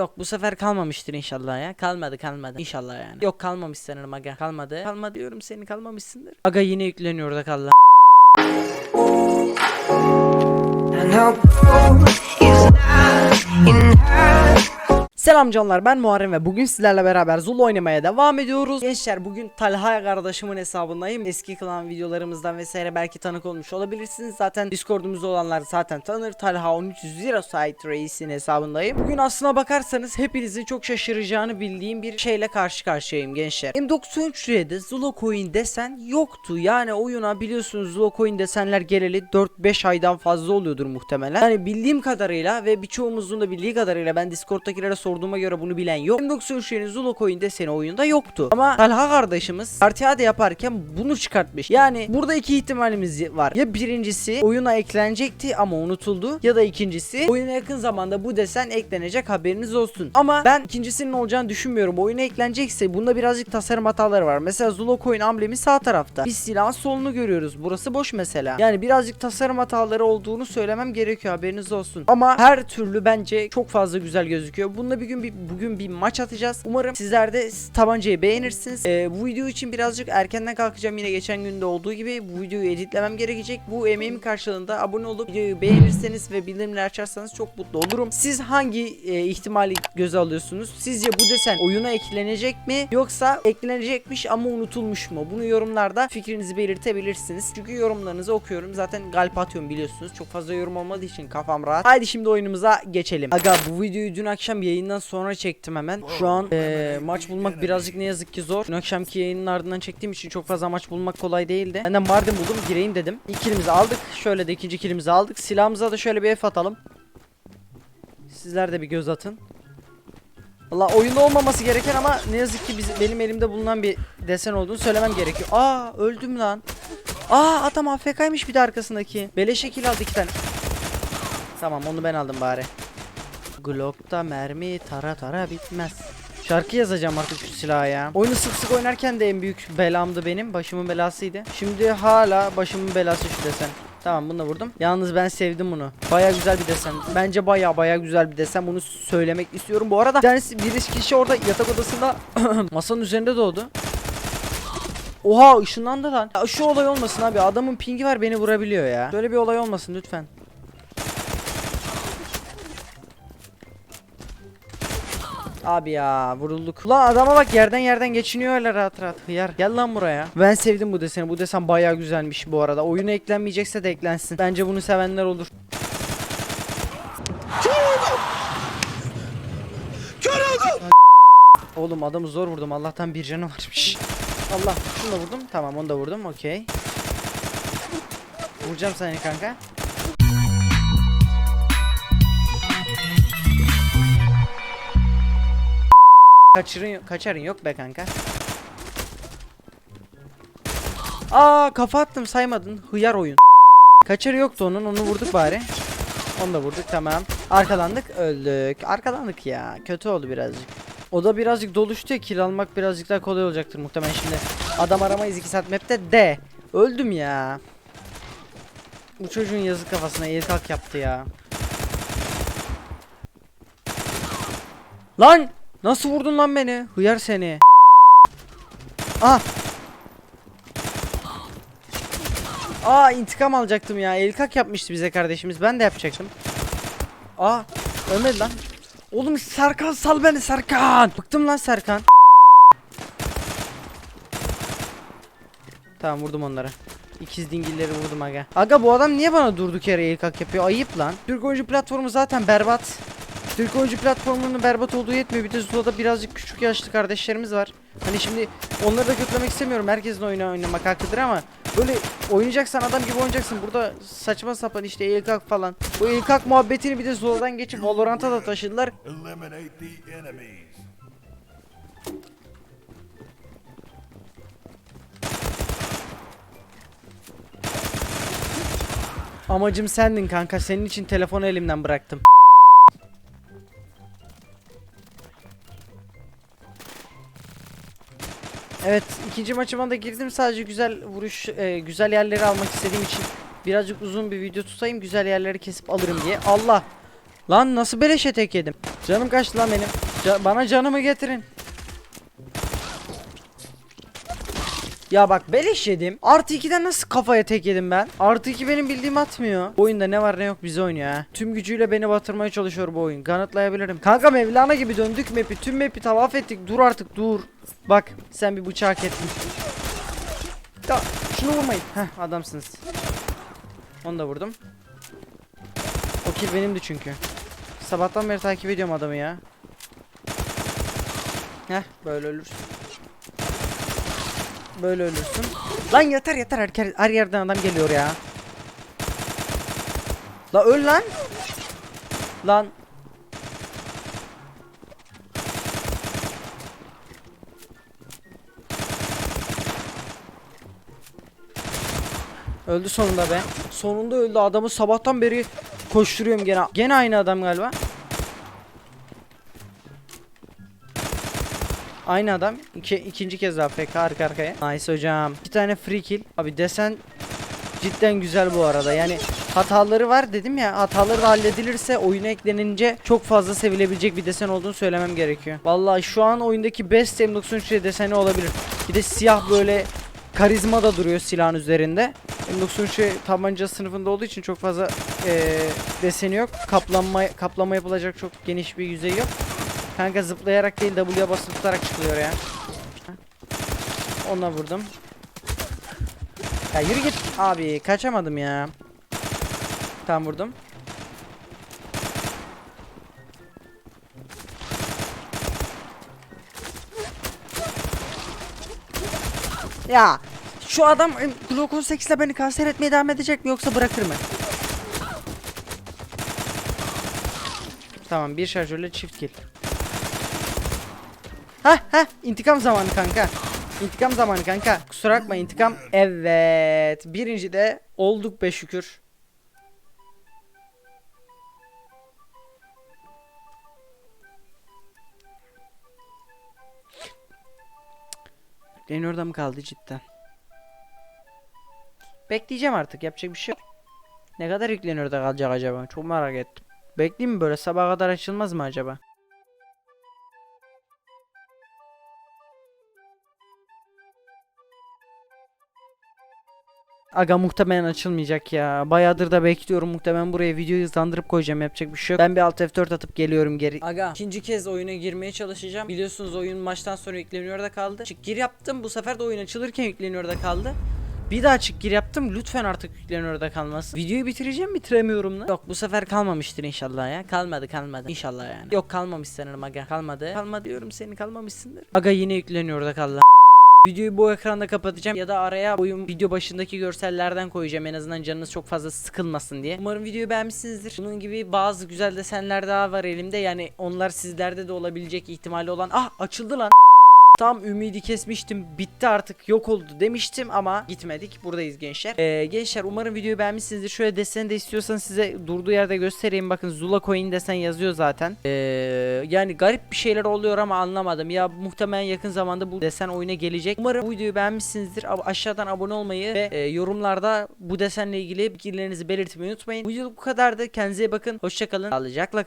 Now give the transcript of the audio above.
Yok bu sefer kalmamıştır inşallah ya. Kalmadı kalmadı. İnşallah yani. Yok kalmamış sanırım aga. Kalmadı. Kalmadı diyorum seni kalmamışsındır. Aga yine yükleniyor da kalla. Selam canlar ben Muharrem ve bugün sizlerle beraber Zul oynamaya devam ediyoruz. Gençler bugün Talha kardeşimin hesabındayım. Eski klan videolarımızdan vesaire belki tanık olmuş olabilirsiniz. Zaten Discord'umuzda olanlar zaten tanır. Talha 13 Zero Site Reis'in hesabındayım. Bugün aslına bakarsanız hepinizin çok şaşıracağını bildiğim bir şeyle karşı karşıyayım gençler. M93'de Zula Coin desen yoktu. Yani oyuna biliyorsunuz Zula Coin desenler geleli 4-5 aydan fazla oluyordur muhtemelen. Yani bildiğim kadarıyla ve birçoğumuzun da bildiği kadarıyla ben Discord'dakilere sorduğuma göre bunu bilen yok. M93'lerin Zula Coin deseni oyunda yoktu. Ama Talha kardeşimiz Artiade yaparken bunu çıkartmış. Yani burada iki ihtimalimiz var. Ya birincisi oyuna eklenecekti ama unutuldu. Ya da ikincisi oyuna yakın zamanda bu desen eklenecek haberiniz olsun. Ama ben ikincisinin olacağını düşünmüyorum. Oyuna eklenecekse bunda birazcık tasarım hataları var. Mesela Zula Coin amblemi sağ tarafta. Biz silahın solunu görüyoruz. Burası boş mesela. Yani birazcık tasarım hataları olduğunu söylemem gerekiyor haberiniz olsun. Ama her türlü bence çok fazla güzel gözüküyor. Bununla bir gün bir, bugün bir maç atacağız. Umarım sizler de tabancayı beğenirsiniz. Ee, bu video için birazcık erkenden kalkacağım yine geçen günde olduğu gibi bu videoyu editlemem gerekecek. Bu emeğimin karşılığında abone olup videoyu beğenirseniz ve bildirimleri açarsanız çok mutlu olurum. Siz hangi e, ihtimali göze alıyorsunuz? Sizce bu desen oyuna eklenecek mi yoksa eklenecekmiş ama unutulmuş mu? Bunu yorumlarda fikrinizi belirtebilirsiniz. Çünkü yorumlarınızı okuyorum. Zaten galip atıyorum biliyorsunuz. Çok fazla yorum olmadığı için kafam rahat. Haydi şimdi oyunumuza geçelim. Aga bu videoyu dün akşam yayından sonra çektim hemen. Şu an e, maç bulmak birazcık ne yazık ki zor. Dün akşamki yayının ardından çektiğim için çok fazla maç bulmak kolay değildi. Ben de Mardin buldum gireyim dedim. İlk kilimizi aldık. Şöyle de ikinci kilimizi aldık. Silahımıza da şöyle bir F atalım. Sizler de bir göz atın. Valla oyunda olmaması gereken ama ne yazık ki biz, benim elimde bulunan bir desen olduğunu söylemem gerekiyor. Aa öldüm lan. Aa adam AFK'ymış bir de arkasındaki. Beleşe kill aldı iki tane. Tamam onu ben aldım bari. Glock'ta mermi tara tara bitmez. Şarkı yazacağım artık şu silaha ya. Oyunu sık sık oynarken de en büyük belamdı benim. Başımın belasıydı. Şimdi hala başımın belası şu desen. Tamam bunu da vurdum. Yalnız ben sevdim bunu. Baya güzel bir desen. Bence baya baya güzel bir desen. Bunu söylemek istiyorum. Bu arada tanesi bir kişi orada yatak odasında masanın üzerinde doğdu. Oha ışınlandı lan. Ya şu olay olmasın abi. Adamın pingi var beni vurabiliyor ya. Böyle bir olay olmasın lütfen. Abi ya vurulduk. Ulan adama bak yerden yerden geçiniyor öyle rahat rahat. Hıyar gel lan buraya. Ben sevdim bu deseni. Bu desen bayağı güzelmiş bu arada. Oyuna eklenmeyecekse de eklensin. Bence bunu sevenler olur. Oğlum adamı zor vurdum. Allah'tan bir canı varmış. Allah şunu da vurdum. Tamam onu da vurdum. Okey. Vuracağım seni kanka. Kaçırın, kaçarın yok be kanka. Aa kafa attım saymadın. Hıyar oyun. Kaçarı yoktu onun. Onu vurduk bari. Onu da vurduk tamam. Arkalandık öldük. Arkalandık ya. Kötü oldu birazcık. O da birazcık doluştu ya kill almak birazcık daha kolay olacaktır muhtemelen şimdi. Adam aramayız 2 saat map'te de. Öldüm ya. Bu çocuğun yazık kafasına el kalk yaptı ya. Lan! Nasıl vurdun lan beni? Hıyar seni. Ah! Aa intikam alacaktım ya. El kalk yapmıştı bize kardeşimiz. Ben de yapacaktım. Aa ölmedi lan. Oğlum Serkan sal beni Serkan. Bıktım lan Serkan. Tamam vurdum onları. İkiz dingilleri vurdum aga. Aga bu adam niye bana durduk yere el kalk yapıyor? Ayıp lan. Türk oyuncu platformu zaten berbat. Türk oyuncu platformunun berbat olduğu yetmiyor. Bir de Zula'da birazcık küçük yaşlı kardeşlerimiz var. Hani şimdi onları da kötülemek istemiyorum. Herkesin oyunu oynamak hakkıdır ama böyle oynayacaksan adam gibi oynayacaksın. Burada saçma sapan işte el kalk falan. Bu el kalk muhabbetini bir de Zula'dan geçip Valorant'a da taşıdılar. Amacım sendin kanka. Senin için telefonu elimden bıraktım. Evet ikinci maçıma da girdim sadece güzel vuruş e, güzel yerleri almak istediğim için birazcık uzun bir video tutayım güzel yerleri kesip alırım diye Allah Lan nasıl beleşe tek yedim? Canım kaçtı lan benim. Ca- bana canımı getirin. Ya bak beleş yedim. Artı 2'den nasıl kafaya tek yedim ben? Artı 2 benim bildiğim atmıyor. Bu oyunda ne var ne yok bize oynuyor ha. Tüm gücüyle beni batırmaya çalışıyor bu oyun. Kanıtlayabilirim. Kanka Mevlana gibi döndük map'i. Tüm map'i tavaf ettik. Dur artık dur. Bak sen bir bıçak ettin. Ya şunu vurmayın. Heh adamsınız. Onu da vurdum. O kill benimdi çünkü. Sabahtan beri takip ediyorum adamı ya. Heh böyle ölürsün. Böyle ölürsün. Lan yeter yeter her, her yerden adam geliyor ya. La öl lan. Lan. Öldü sonunda be. Sonunda öldü adamı sabahtan beri koşturuyorum gene. Gene aynı adam galiba. Aynı adam. İki, ikinci kez daha FK arka arkaya. Nice hocam. İki tane free kill. Abi desen cidden güzel bu arada. Yani hataları var dedim ya. Hataları da halledilirse oyuna eklenince çok fazla sevilebilecek bir desen olduğunu söylemem gerekiyor. Vallahi şu an oyundaki best M93 deseni olabilir. Bir de siyah böyle karizma da duruyor silahın üzerinde. M93 tabanca sınıfında olduğu için çok fazla eee, deseni yok. Kaplanma kaplama yapılacak çok geniş bir yüzey yok. Kanka zıplayarak değil W'ye basıp tutarak çıkılıyor ya. Ona vurdum. Ya yürü git abi kaçamadım ya. Tam vurdum. Ya şu adam Glock 18 ile beni kanser etmeye devam edecek mi yoksa bırakır mı? Tamam bir şarjörle çift kill. Ha ha intikam zamanı kanka. İntikam zamanı kanka. Kusura bakma intikam. Evet. Birinci de olduk be şükür. Benim orada mı kaldı cidden? Bekleyeceğim artık yapacak bir şey yok. Ne kadar yükleniyor da kalacak acaba? Çok merak ettim. Bekleyeyim mi böyle sabaha kadar açılmaz mı acaba? Aga muhtemelen açılmayacak ya. Bayağıdır da bekliyorum. Muhtemelen buraya videoyu hızlandırıp koyacağım. Yapacak bir şey yok. Ben bir alt F4 atıp geliyorum geri. Aga ikinci kez oyuna girmeye çalışacağım. Biliyorsunuz oyun maçtan sonra yükleniyor da kaldı. Çık gir yaptım. Bu sefer de oyun açılırken yükleniyor da kaldı. Bir daha çık gir yaptım. Lütfen artık yükleniyor da kalmasın. Videoyu bitireceğim bitiremiyorum lan. Yok bu sefer kalmamıştır inşallah ya. Kalmadı kalmadı. İnşallah yani. Yok kalmamış sanırım aga. Kalmadı. Kalmadı diyorum seni kalmamışsındır. Aga yine yükleniyor da kaldı. Videoyu bu ekranda kapatacağım ya da araya oyun video başındaki görsellerden koyacağım en azından canınız çok fazla sıkılmasın diye. Umarım videoyu beğenmişsinizdir. Bunun gibi bazı güzel desenler daha var elimde yani onlar sizlerde de olabilecek ihtimali olan. Ah açıldı lan. Tam ümidi kesmiştim. Bitti artık. Yok oldu demiştim ama gitmedik. Buradayız gençler. Ee, gençler umarım videoyu beğenmişsinizdir. Şöyle deseni de istiyorsanız size durduğu yerde göstereyim. Bakın Zula Coin desen yazıyor zaten. Ee, yani garip bir şeyler oluyor ama anlamadım. Ya muhtemelen yakın zamanda bu desen oyuna gelecek. Umarım bu videoyu beğenmişsinizdir. Ab- aşağıdan abone olmayı ve e, yorumlarda bu desenle ilgili fikirlerinizi belirtmeyi unutmayın. Bu video bu kadardı. Kendinize iyi bakın. Hoşçakalın. Sağlıcakla kalın.